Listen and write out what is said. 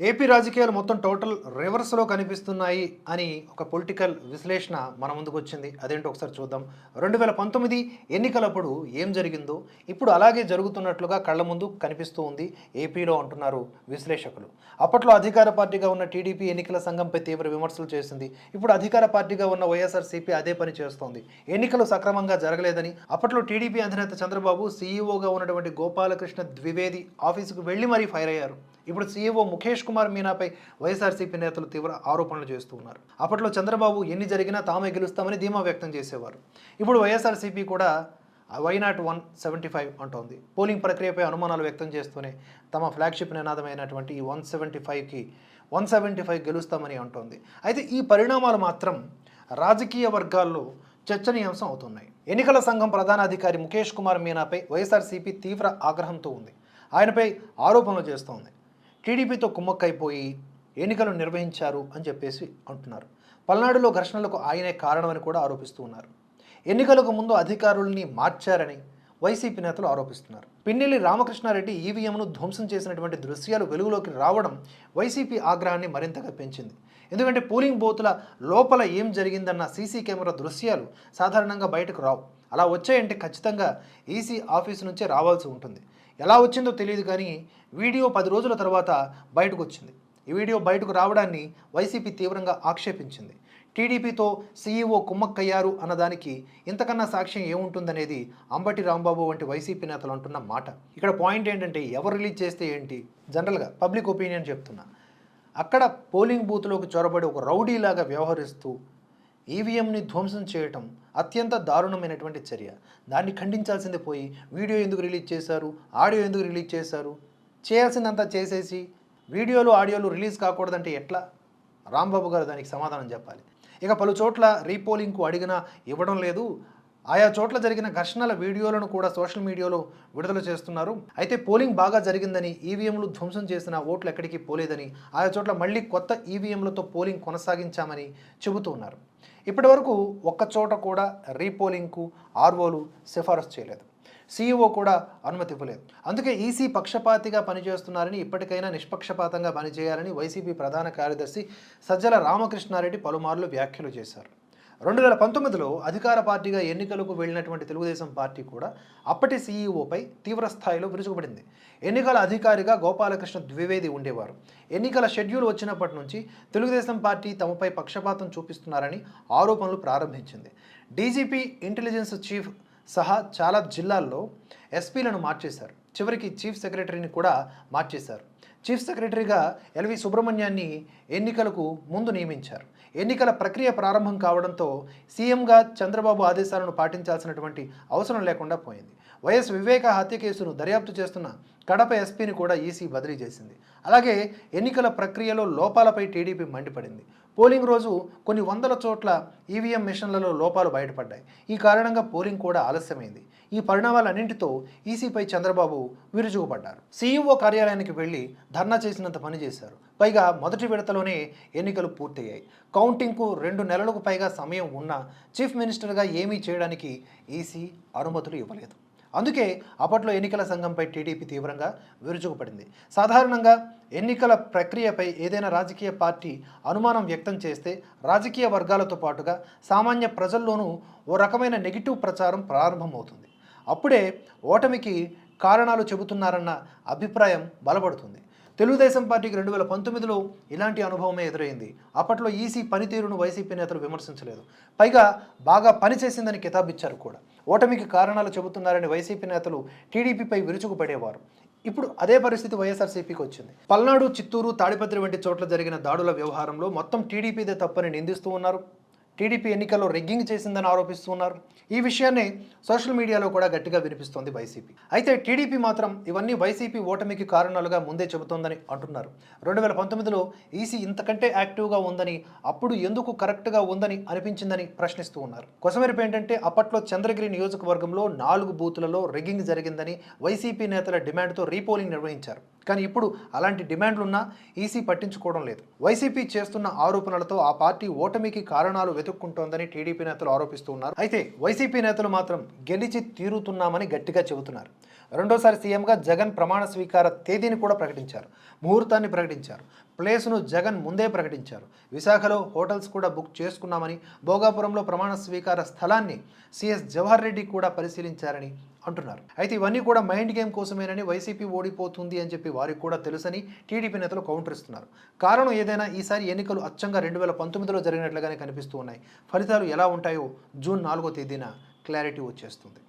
AP రాజకీయాలు మొత్తం total రివర్స్లో కనిపిస్తున్నాయి అని ఒక పొలిటికల్ విశ్లేషణ మన ముందుకు వచ్చింది. అదేంటో ఒకసారి చూద్దాం. రెండు వేల పంతొమ్మిది ఎన్నికలప్పుడు ఏం జరిగిందో ఇప్పుడు అలాగే జరుగుతున్నట్లుగా కళ్ళ ముందు కనిపిస్తూ ఉంది ఏపీలో అంటున్నారు విశ్లేషకులు. అప్పట్లో అధికార పార్టీగా ఉన్న టీడీపీ ఎన్నికల సంఘంపై తీవ్ర విమర్శలు చేసింది. ఇప్పుడు అధికార పార్టీగా ఉన్న వైఎస్ఆర్సీపీ అదే పని చేస్తోంది. ఎన్నికలు సక్రమంగా జరగలేదని అప్పట్లో టీడీపీ అధినేత చంద్రబాబు సీఈఓగా ఉన్నటువంటి గోపాలకృష్ణ ద్వివేది ఆఫీసుకు వెళ్ళి మరీ ఫైర్ అయ్యారు. ఇప్పుడు సీఈఓ ముఖేష్ కుమార్ మీనాపై వైఎస్ఆర్సీపీ నేతలు తీవ్ర ఆరోపణలు చేస్తూ ఉన్నారు. అప్పట్లో చంద్రబాబు ఎన్ని జరిగినా తామే గెలుస్తామని ధీమా వ్యక్తం చేసేవారు. ఇప్పుడు వైఎస్ఆర్సీపీ కూడా why not one seventy five అంటోంది. పోలింగ్ ప్రక్రియపై అనుమానాలు వ్యక్తం చేస్తూనే తమ ఫ్లాగ్షిప్ నినాదమైనటువంటి ఈ వన్ సెవెంటీ ఫైవ్కి వన్ సెవెంటీ ఫైవ్ గెలుస్తామని అంటోంది. అయితే ఈ పరిణామాలు మాత్రం రాజకీయ వర్గాల్లో చర్చనీయాంశం అవుతున్నాయి. ఎన్నికల సంఘం ప్రధాన అధికారి ముఖేష్ కుమార్ మీనాపై వైఎస్ఆర్సీపీ తీవ్ర ఆగ్రహంతో ఉంది. ఆయనపై ఆరోపణలు చేస్తోంది. టీడీపీతో కుమ్మక్కైపోయి ఎన్నికలు నిర్వహించారు అని చెప్పేసి అంటున్నారు. పల్నాడులో ఘర్షణలకు ఆయనే కారణమని కూడా ఆరోపిస్తూ ఉన్నారు. ఎన్నికలకు ముందు అధికారుల్ని మార్చారని వైసీపీ నేతలు ఆరోపిస్తున్నారు. పిన్నెల్లి రామకృష్ణారెడ్డి ఈవీఎంను ధ్వంసం చేసినటువంటి దృశ్యాలు వెలుగులోకి రావడం వైసీపీ ఆగ్రహాన్ని మరింతగా పెంచింది. ఎందుకంటే పోలింగ్ బూతుల లోపల ఏం జరిగిందన్న సీసీ కెమెరా దృశ్యాలు సాధారణంగా బయటకు రావు. అలా వచ్చాయంటే ఖచ్చితంగా ఈసీ ఆఫీస్ నుంచే రావాల్సి ఉంటుంది. ఎలా వచ్చిందో తెలియదు కానీ వీడియో పది రోజుల తర్వాత బయటకు వచ్చింది ఈ వీడియో బయటకు రావడాన్ని వైసీపీ తీవ్రంగా ఆక్షేపించింది. టీడీపీతో సీఈఓ కుమ్మక్కయ్యారు అన్నదానికి ఇంతకన్నా సాక్ష్యం ఏముంటుందనేది అంబటి రాంబాబు వంటి వైసీపీ నేతలు అంటున్న మాట. ఇక్కడ పాయింట్ ఏంటంటే ఎవరు రిలీజ్ చేస్తే ఏంటి? జనరల్గా పబ్లిక్ ఒపీనియన్ చెప్తున్నా. అక్కడ పోలింగ్ బూత్లోకి చొరబడి ఒక రౌడీలాగా వ్యవహరిస్తూ ఈవీఎంని ధ్వంసం చేయటం అత్యంత దారుణమైనటువంటి చర్య. దాన్ని ఖండించాల్సింది పోయి వీడియో ఎందుకు రిలీజ్ చేశారు? ఆడియో ఎందుకు రిలీజ్ చేశారు? చేయాల్సిందంతా చేసేసి వీడియోలు ఆడియోలు రిలీజ్ కాకూడదంటే ఎట్లా? రాంబాబు గారు దానికి సమాధానం చెప్పాలి. ఇక పలు చోట్ల రీపోలింగ్కు అడిగినా ఇవ్వడం లేదు. ఆయా చోట్ల జరిగిన ఘర్షణల వీడియోలను కూడా సోషల్ మీడియాలో విడుదల చేస్తున్నారు. అయితే పోలింగ్ బాగా జరిగిందని ఈవీఎంలు ధ్వంసం చేసిన ఓట్లు ఎక్కడికి పోలేదని ఆయా చోట్ల మళ్ళీ కొత్త ఈవీఎంలతో పోలింగ్ కొనసాగించామని చెబుతూ ఉన్నారు. ఇప్పటివరకు ఒక్కచోట కూడా రీపోలింగ్కు ఆర్ఓలు సిఫారసు చేయలేదు. సీఈఓ కూడా అనుమతి ఇవ్వలేదు. అందుకే ఈసీ పక్షపాతిగా పనిచేస్తున్నారని ఇప్పటికైనా నిష్పక్షపాతంగా పనిచేయాలని వైసీపీ ప్రధాన కార్యదర్శి సజ్జల రామకృష్ణారెడ్డి పలుమార్లు వ్యాఖ్యలు చేశారు. రెండు వేల పంతొమ్మిదిలో అధికార పార్టీగా ఎన్నికలకు వెళ్ళినటువంటి తెలుగుదేశం పార్టీ కూడా అప్పటి సీఈఓపై తీవ్రస్థాయిలో విరుచుకుపడింది. ఎన్నికల అధికారిగా గోపాలకృష్ణ ద్వివేది ఉండేవారు. ఎన్నికల షెడ్యూల్ వచ్చినప్పటి నుంచి తెలుగుదేశం పార్టీ తమపై పక్షపాతం చూపిస్తున్నారని ఆరోపణలు ప్రారంభించింది. డీజీపీ ఇంటెలిజెన్స్ చీఫ్ సహా చాలా జిల్లాల్లో ఎస్పీలను మార్చేశారు. చివరికి చీఫ్ సెక్రటరీని కూడా మార్చేశారు. చీఫ్ సెక్రటరీగా ఎల్వి సుబ్రహ్మణ్యాన్ని ఎన్నికలకు ముందు నియమించారు. ఎన్నికల ప్రక్రియ ప్రారంభం కావడంతో సీఎంగా చంద్రబాబు ఆదేశాలను పాటించాల్సినటువంటి అవసరం లేకుండా పోయింది. వైఎస్ వివేక హత్య కేసును దర్యాప్తు చేస్తున్న కడప ఎస్పీని కూడా ఈసీ బదిలీ చేసింది. అలాగే ఎన్నికల ప్రక్రియలో లోపాలపై టీడీపీ మండిపడింది. పోలింగ్ రోజు కొన్ని వందల చోట్ల ఈవీఎం మిషన్లలో లోపాలు బయటపడ్డాయి. ఈ కారణంగా పోలింగ్ కూడా ఆలస్యమైంది. ఈ పరిణామాలన్నింటితో ఈసీపై చంద్రబాబు విరుచుకుపడ్డారు సీఈఓ కార్యాలయానికి వెళ్ళి ధర్నా చేసినంత పని చేశారు. పైగా మొదటి విడతలోనే ఎన్నికలు పూర్తయ్యాయి. కౌంటింగ్కు రెండు నెలలకు పైగా సమయం ఉన్నా చీఫ్ మినిస్టర్గా ఏమీ చేయడానికి ఈసీ అనుమతులు ఇవ్వలేదు. అందుకే అప్పట్లో ఎన్నికల సంఘంపై టీడీపీ తీవ్రంగా విరుచుకుపడింది సాధారణంగా ఎన్నికల ప్రక్రియపై ఏదైనా రాజకీయ పార్టీ అనుమానం వ్యక్తం చేస్తే రాజకీయ వర్గాలతో పాటుగా సామాన్య ప్రజల్లోనూ ఓ రకమైన నెగిటివ్ ప్రచారం ప్రారంభమవుతుంది. అప్పుడే ఓటమికి కారణాలు చెబుతున్నారన్న అభిప్రాయం బలపడుతుంది. తెలుగుదేశం పార్టీకి రెండు వేల పంతొమ్మిదిలో ఇలాంటి అనుభవమే ఎదురైంది. అప్పట్లో ఈసీ పనితీరును వైసీపీ నేతలు విమర్శించలేదు. పైగా బాగా పనిచేసిందని కితాబిచ్చారు కూడా. ఓటమికి కారణాలు చెబుతున్నారని వైసీపీ నేతలు టీడీపీపై విరుచుకుపడేవారు. ఇప్పుడు అదే పరిస్థితి వైఎస్ఆర్సీపీకి వచ్చింది. పల్నాడు చిత్తూరు తాడిపత్రి వంటి చోట్ల జరిగిన దాడుల వ్యవహారంలో మొత్తం టీడీపీదే తప్పని నిందిస్తూ ఉన్నారు. టీడీపీ ఎన్నికల్లో రెగ్గింగ్ చేసిందని ఆరోపిస్తున్నారు. ఈ విషయాన్ని సోషల్ మీడియాలో కూడా గట్టిగా వినిపిస్తోంది వైసీపీ. అయితే టీడీపీ మాత్రం ఇవన్నీ వైసీపీ ఓటమికి కారణాలుగా ముందే చెబుతోందని అంటున్నారు. రెండు వేల పంతొమ్మిదిలో ఈసీ ఇంతకంటే యాక్టివ్గా ఉందని అప్పుడు ఎందుకు కరెక్ట్గా ఉందని అనిపించిందని ప్రశ్నిస్తూ ఉన్నారు. కొసమెరుపు ఏంటంటే అప్పట్లో చంద్రగిరి నియోజకవర్గంలో నాలుగు బూతులలో రెగ్గింగ్ జరిగిందని వైసీపీ నేతల డిమాండ్తో రీపోలింగ్ నిర్వహించారు. కానీ ఇప్పుడు అలాంటి డిమాండ్లున్నా ఈసీ పట్టించుకోవడం లేదు. వైసీపీ చేస్తున్న ఆరోపణలతో ఆ పార్టీ ఓటమికి కారణాలు వెతుక్కుంటోందని టీడీపీ నేతలు ఆరోపిస్తూ ఉన్నారు. అయితే వైసీపీ నేతలు మాత్రం గెలిచి తీరుతున్నామని గట్టిగా చెబుతున్నారు. రెండోసారి సీఎంగా జగన్ ప్రమాణ స్వీకార తేదీని కూడా ప్రకటించారు. ముహూర్తాన్ని ప్రకటించారు. ప్లేస్ను జగన్ ముందే ప్రకటించారు. విశాఖలో హోటల్స్ కూడా బుక్ చేసుకున్నామని భోగాపురంలో ప్రమాణ స్వీకార స్థలాన్ని సిఎస్ జవహర్ రెడ్డి కూడా పరిశీలించారని అంటున్నారు. అయితే ఇవన్నీ కూడా మైండ్ గేమ్ కోసమేనని వైసీపీ ఓడిపోతుంది అని చెప్పి వారికి కూడా తెలుసని టీడీపీ నేతలు కౌంటర్ ఇస్తున్నారు. కారణం ఏదైనా ఈసారి ఎన్నికలు అచ్చంగా రెండు వేల పంతొమ్మిదిలో జరిగినట్లుగానే కనిపిస్తూ ఉన్నాయి. ఫలితాలు ఎలా ఉంటాయో జూన్ నాలుగో తేదీన క్లారిటీ వచ్చేస్తుంది.